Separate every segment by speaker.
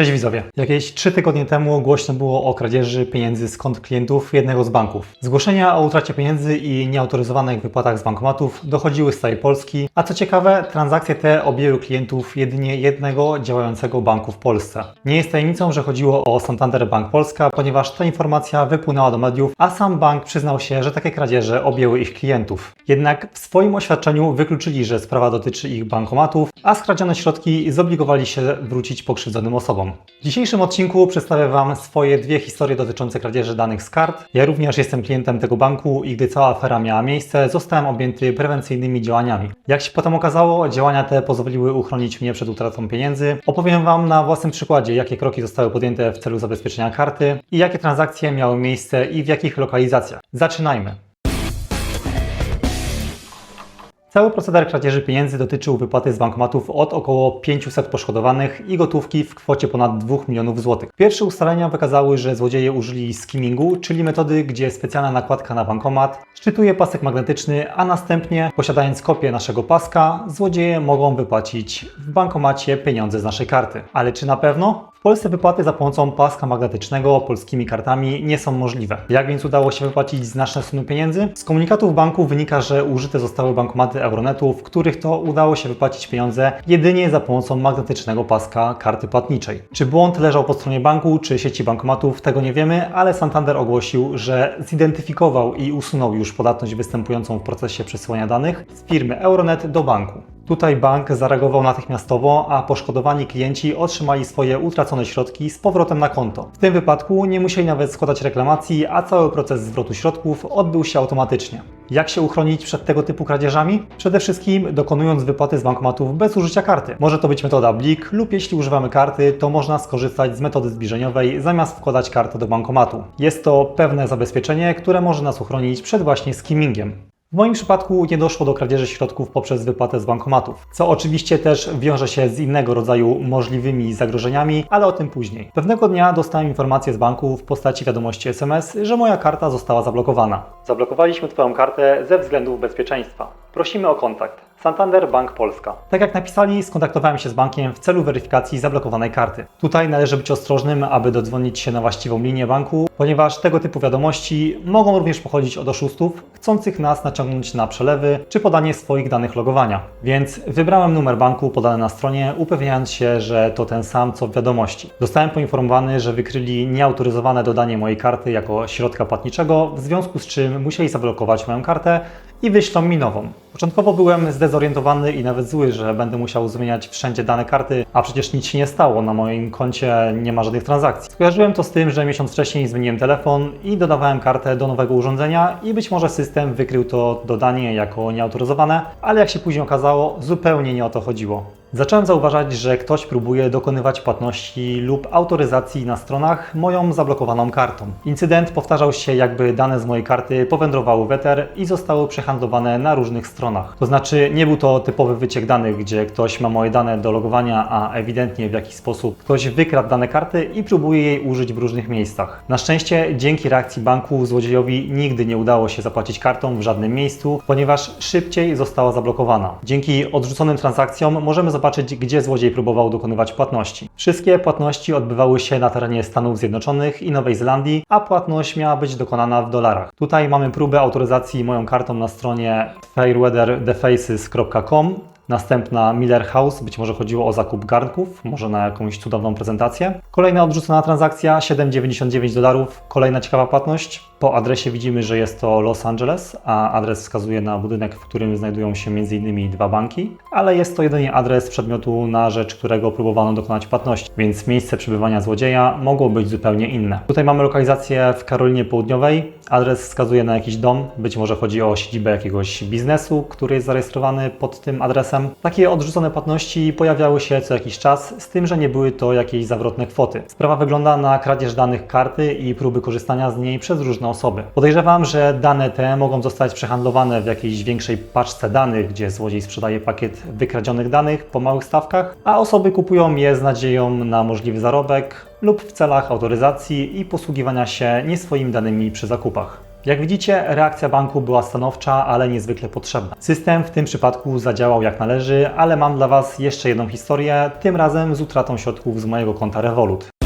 Speaker 1: Cześć widzowie. Jakieś 3 tygodnie temu głośno było o kradzieży pieniędzy z kont klientów jednego z banków. Zgłoszenia o utracie pieniędzy i nieautoryzowanych wypłatach z bankomatów dochodziły z całej Polski, a co ciekawe, transakcje te objęły klientów jedynie jednego działającego banku w Polsce. Nie jest tajemnicą, że chodziło o Santander Bank Polska, ponieważ ta informacja wypłynęła do mediów, a sam bank przyznał się, że takie kradzieże objęły ich klientów. Jednak w swoim oświadczeniu wykluczyli, że sprawa dotyczy ich bankomatów, a skradzione środki zobligowali się wrócić pokrzywdzonym osobom. W dzisiejszym odcinku przedstawię Wam swoje dwie historie dotyczące kradzieży danych z kart. Ja również jestem klientem tego banku i gdy cała afera miała miejsce, zostałem objęty prewencyjnymi działaniami. Jak się potem okazało, działania te pozwoliły uchronić mnie przed utratą pieniędzy. Opowiem Wam na własnym przykładzie, jakie kroki zostały podjęte w celu zabezpieczenia karty i jakie transakcje miały miejsce i w jakich lokalizacjach. Zaczynajmy! Cały proceder kradzieży pieniędzy dotyczył wypłaty z bankomatów od około 500 poszkodowanych i gotówki w kwocie ponad 2 milionów złotych. Pierwsze ustalenia wykazały, że złodzieje użyli skimmingu, czyli metody, gdzie specjalna nakładka na bankomat szczytuje pasek magnetyczny, a następnie, posiadając kopię naszego paska, złodzieje mogą wypłacić w bankomacie pieniądze z naszej karty. Ale czy na pewno? W Polsce wypłaty za pomocą paska magnetycznego polskimi kartami nie są możliwe. Jak więc udało się wypłacić znaczne sumy pieniędzy? Z komunikatów banku wynika, że użyte zostały bankomaty Euronetu, w których to udało się wypłacić pieniądze jedynie za pomocą magnetycznego paska karty płatniczej. Czy błąd leżał po stronie banku, czy sieci bankomatów, tego nie wiemy, ale Santander ogłosił, że zidentyfikował i usunął już podatność występującą w procesie przesyłania danych z firmy Euronet do banku. Tutaj bank zareagował natychmiastowo, a poszkodowani klienci otrzymali swoje utracone środki z powrotem na konto. W tym wypadku nie musieli nawet składać reklamacji, a cały proces zwrotu środków odbył się automatycznie. Jak się uchronić przed tego typu kradzieżami? Przede wszystkim dokonując wypłaty z bankomatów bez użycia karty. Może to być metoda blik lub jeśli używamy karty, to można skorzystać z metody zbliżeniowej zamiast wkładać kartę do bankomatu. Jest to pewne zabezpieczenie, które może nas uchronić przed właśnie skimmingiem. W moim przypadku nie doszło do kradzieży środków poprzez wypłatę z bankomatów, co oczywiście też wiąże się z innego rodzaju możliwymi zagrożeniami, ale o tym później. Pewnego dnia dostałem informację z banku w postaci wiadomości SMS, że moja karta została zablokowana. Zablokowaliśmy Twoją kartę ze względów bezpieczeństwa. Prosimy o kontakt. Santander Bank Polska. Tak jak napisali, skontaktowałem się z bankiem w celu weryfikacji zablokowanej karty. Tutaj należy być ostrożnym, aby dodzwonić się na właściwą linię banku, ponieważ tego typu wiadomości mogą również pochodzić od oszustów chcących nas naciągnąć na przelewy czy podanie swoich danych logowania. Więc wybrałem numer banku podany na stronie, upewniając się, że to ten sam co w wiadomości. Zostałem poinformowany, że wykryli nieautoryzowane dodanie mojej karty jako środka płatniczego, w związku z czym musieli zablokować moją kartę i wyślą mi nową. Początkowo byłem zdezorientowany i nawet zły, że będę musiał zmieniać wszędzie dane karty, a przecież nic się nie stało, na moim koncie nie ma żadnych transakcji. Skojarzyłem to z tym, że miesiąc wcześniej zmieniłem telefon i dodawałem kartę do nowego urządzenia i być może system wykrył to dodanie jako nieautoryzowane, ale jak się później okazało, zupełnie nie o to chodziło. Zacząłem zauważać, że ktoś próbuje dokonywać płatności lub autoryzacji na stronach moją zablokowaną kartą. Incydent powtarzał się, jakby dane z mojej karty powędrowały w i zostały przehandlowane na różnych stronach. To znaczy, nie był to typowy wyciek danych, gdzie ktoś ma moje dane do logowania, a ewidentnie w jakiś sposób ktoś wykradł dane karty i próbuje jej użyć w różnych miejscach. Na szczęście, dzięki reakcji banku, złodziejowi nigdy nie udało się zapłacić kartą w żadnym miejscu, ponieważ szybciej została zablokowana. Dzięki odrzuconym transakcjom możemy zobaczyć, gdzie złodziej próbował dokonywać płatności. Wszystkie płatności odbywały się na terenie Stanów Zjednoczonych i Nowej Zelandii, a płatność miała być dokonana w dolarach. Tutaj mamy próbę autoryzacji moją kartą na stronie fairweatherthefaces.com Następna Miller House, być może chodziło o zakup garnków, może na jakąś cudowną prezentację. Kolejna odrzucona transakcja, 7,99 dolarów. Kolejna ciekawa płatność. Po adresie widzimy, że jest to Los Angeles, a adres wskazuje na budynek, w którym znajdują się m.in. dwa banki, ale jest to jedynie adres przedmiotu, na rzecz którego próbowano dokonać płatności, więc miejsce przebywania złodzieja mogło być zupełnie inne. Tutaj mamy lokalizację w Karolinie Południowej. Adres wskazuje na jakiś dom, być może chodzi o siedzibę jakiegoś biznesu, który jest zarejestrowany pod tym adresem. Takie odrzucone płatności pojawiały się co jakiś czas, z tym, że nie były to jakieś zawrotne kwoty. Sprawa wygląda na kradzież danych karty i próby korzystania z niej przez różne osoby. Podejrzewam, że dane te mogą zostać przehandlowane w jakiejś większej paczce danych, gdzie złodziej sprzedaje pakiet wykradzionych danych po małych stawkach, a osoby kupują je z nadzieją na możliwy zarobek lub w celach autoryzacji i posługiwania się nie swoimi danymi przy zakupach. Jak widzicie, reakcja banku była stanowcza, ale niezwykle potrzebna. System w tym przypadku zadziałał jak należy, ale mam dla Was jeszcze jedną historię, tym razem z utratą środków z mojego konta Revolut.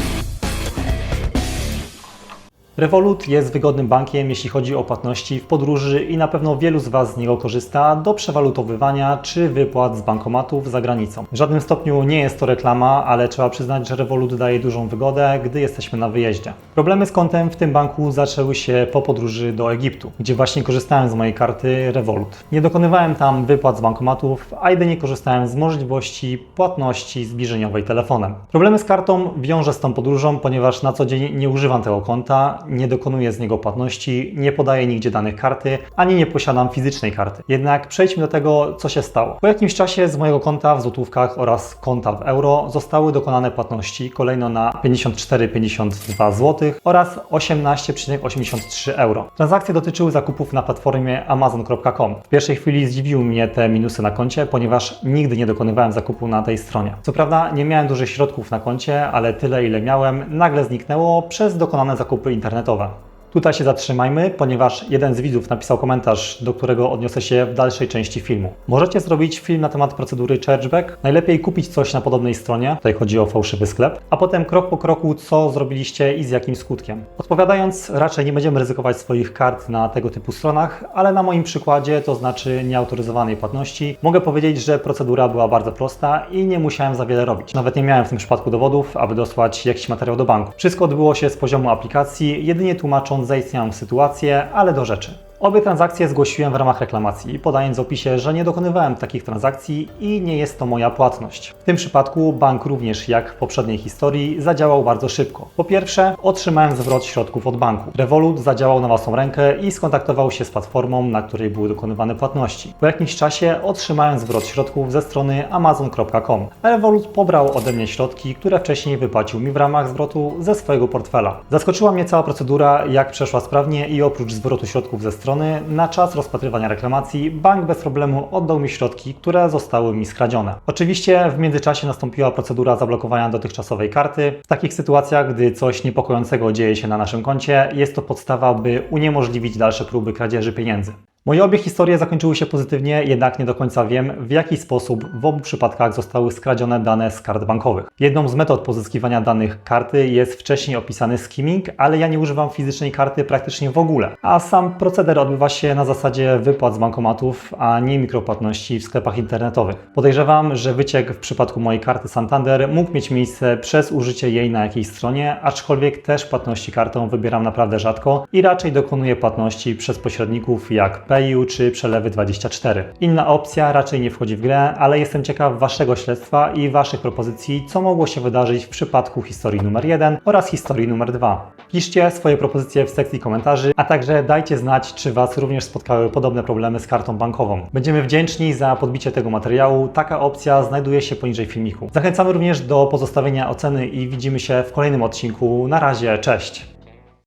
Speaker 1: Revolut jest wygodnym bankiem, jeśli chodzi o płatności w podróży i na pewno wielu z Was z niego korzysta do przewalutowywania czy wypłat z bankomatów za granicą. W żadnym stopniu nie jest to reklama, ale trzeba przyznać, że Revolut daje dużą wygodę, gdy jesteśmy na wyjeździe. Problemy z kontem w tym banku zaczęły się po podróży do Egiptu, gdzie właśnie korzystałem z mojej karty Revolut. Nie dokonywałem tam wypłat z bankomatów, a jedynie korzystałem z możliwości płatności zbliżeniowej telefonem. Problemy z kartą wiążę z tą podróżą, ponieważ na co dzień nie używam tego konta, nie dokonuję z niego płatności, nie podaję nigdzie danych karty, ani nie posiadam fizycznej karty. Jednak przejdźmy do tego, co się stało. Po jakimś czasie z mojego konta w złotówkach oraz konta w euro zostały dokonane płatności kolejno na 54,52 zł oraz 18,83 euro. Transakcje dotyczyły zakupów na platformie amazon.com. W pierwszej chwili zdziwiły mnie te minusy na koncie, ponieważ nigdy nie dokonywałem zakupu na tej stronie. Co prawda nie miałem dużych środków na koncie, ale tyle ile miałem nagle zniknęło przez dokonane zakupy internetowe internetowa. Tutaj się zatrzymajmy, ponieważ jeden z widzów napisał komentarz, do którego odniosę się w dalszej części filmu. Możecie zrobić film na temat procedury chargeback. Najlepiej kupić coś na podobnej stronie, tutaj chodzi o fałszywy sklep, a potem krok po kroku, co zrobiliście i z jakim skutkiem. Odpowiadając, raczej nie będziemy ryzykować swoich kart na tego typu stronach, ale na moim przykładzie, to znaczy nieautoryzowanej płatności, mogę powiedzieć, że procedura była bardzo prosta i nie musiałem za wiele robić. Nawet nie miałem w tym przypadku dowodów, aby dosłać jakiś materiał do banku. Wszystko odbyło się z poziomu aplikacji, jedynie tłumacząc zaistniałą sytuację, ale do rzeczy. Obie transakcje zgłosiłem w ramach reklamacji, podając w opisie, że nie dokonywałem takich transakcji i nie jest to moja płatność. W tym przypadku bank również jak w poprzedniej historii zadziałał bardzo szybko. Po pierwsze, otrzymałem zwrot środków od banku. Revolut zadziałał na własną rękę i skontaktował się z platformą, na której były dokonywane płatności. Po jakimś czasie otrzymałem zwrot środków ze strony amazon.com. Revolut pobrał ode mnie środki, które wcześniej wypłacił mi w ramach zwrotu ze swojego portfela. Zaskoczyła mnie cała procedura, jak przeszła sprawnie i oprócz zwrotu środków ze strony strony, na czas rozpatrywania reklamacji bank bez problemu oddał mi środki, które zostały mi skradzione. Oczywiście w międzyczasie nastąpiła procedura zablokowania dotychczasowej karty. W takich sytuacjach, gdy coś niepokojącego dzieje się na naszym koncie, jest to podstawa, by uniemożliwić dalsze próby kradzieży pieniędzy. Moje obie historie zakończyły się pozytywnie, jednak nie do końca wiem, w jaki sposób w obu przypadkach zostały skradzione dane z kart bankowych. Jedną z metod pozyskiwania danych karty jest wcześniej opisany skimming, ale ja nie używam fizycznej karty praktycznie w ogóle, a sam proceder odbywa się na zasadzie wypłat z bankomatów, a nie mikropłatności w sklepach internetowych. Podejrzewam, że wyciek w przypadku mojej karty Santander mógł mieć miejsce przez użycie jej na jakiejś stronie, aczkolwiek też płatności kartą wybieram naprawdę rzadko i raczej dokonuję płatności przez pośredników jak PayU czy Przelewy 24. Inna opcja raczej nie wchodzi w grę, ale jestem ciekaw Waszego śledztwa i Waszych propozycji, co mogło się wydarzyć w przypadku historii numer 1 oraz historii numer 2. Piszcie swoje propozycje w sekcji komentarzy, a także dajcie znać, czy Was również spotkały podobne problemy z kartą bankową. Będziemy wdzięczni za podbicie tego materiału. Taka opcja znajduje się poniżej filmiku. Zachęcamy również do pozostawienia oceny i widzimy się w kolejnym odcinku. Na razie, cześć!